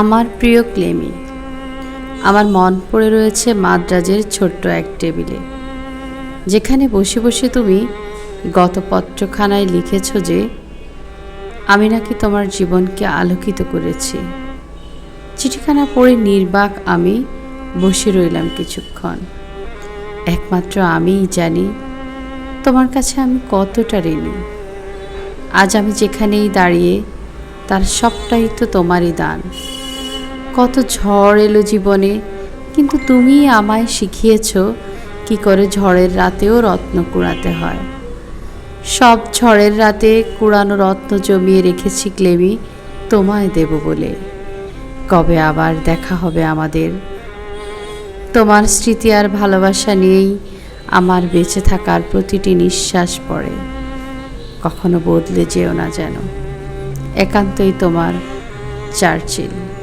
আমার প্রিয় ক্লেমি, আমার মন পড়ে রয়েছে মাদ্রাজের ছোট্ট এক টেবিলে, যেখানে বসে বসে তুমি গত পত্রখানায় লিখেছ যে, আমি নাকি তোমার জীবনকে আলোকিত করেছি। চিঠিখানা পড়ে নির্বাক আমি বসে রইলাম কিছুক্ষণ। একমাত্র আমিই জানি তোমার কাছে আমি কতটা ঋণী। আজ আমি যেখানেই দাঁড়িয়ে, তার সবটাই তো তোমারই দান। কত ঝড় এলো জীবনে, কিন্তু তুমি আমায় শিখিয়েছ কি করে ঝড়ের রাতেও রত্ন কুড়াতে হয়। সব ঝড়ের রাতে কুড়ানো রত্ন জমিয়ে রেখেছি ক্লেমি, তোমায় দেব বলে। কবে আবার দেখা হবে আমাদের? তোমার স্মৃতি আর ভালোবাসা নিয়েই আমার বেঁচে থাকার প্রতিটি নিঃশ্বাস পড়ে। কখনো বদলে যেও না যেন। একান্তই তোমার চার্চিল।